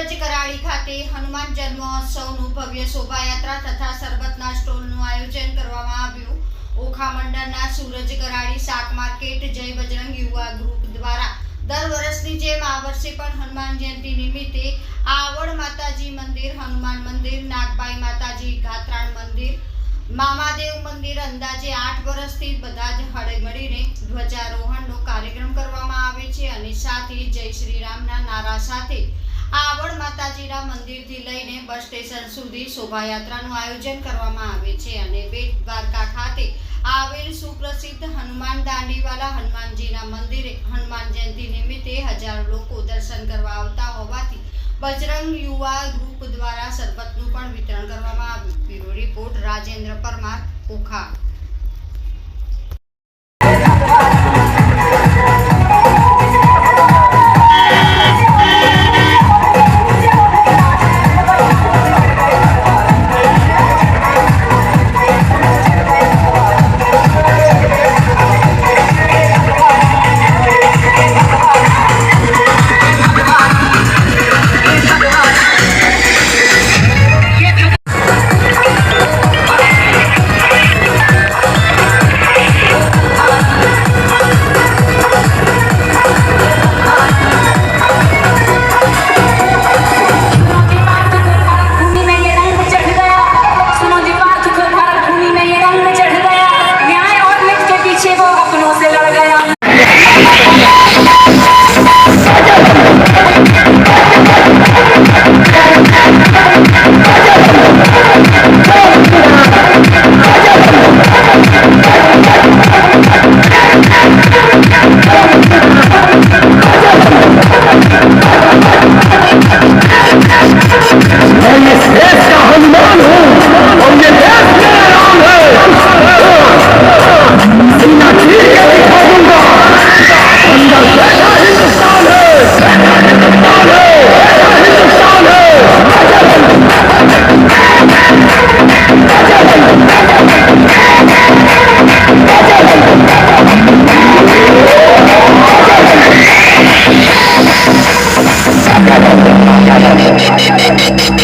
સુરજ કરાળી ખાતે હનુમાન જન્મોત્સવનું ભવ્ય શોભાયાત્રા તથા સરબતના સ્ટોલનું આયોજન કરવામાં આવ્યું. ઓખા મંડળના સૂરજ કરાળી શાક માર્કેટ જય બજરંગ યુવા ગ્રુપ દ્વારા દર વર્ષની જેમ આ વર્ષે પણ હનુમાન જયંતિ નિમિત્તે આવડ માતાજી મંદિર, હનુમાન મંદિર, નાગબાઈ માતાજી ગાત્રાણ મંદિર, મામાદેવ મંદિર અંદાજે આઠ વર્ષથી બધા જ હળે મળીને ધ્વજારોહણનો કાર્યક્રમ કરવામાં આવે છે અને સાથે જય શ્રી રામના નારા સાથે આવડ માતાજીના મંદિરથી લઈને બસ સ્ટેશન સુધી શોભાયાત્રાનું આયોજન કરવામાં આવે છે અને બેટ દ્વારકા ખાતે આવેલ સુપ્રસિદ્ધ હનુમાન દાંડીવાલા હનુમાનજીના મંદિરે હનુમાન જયંતિ નિમિત્તે હજારો લોકો દર્શન કરવા આવતા હોવાથી બજરંગ યુવા ગ્રુપ દ્વારા શરબતનું પણ વિતરણ કરવામાં આવ્યું. Bureau report Rajendra Parmar Okha Thank you.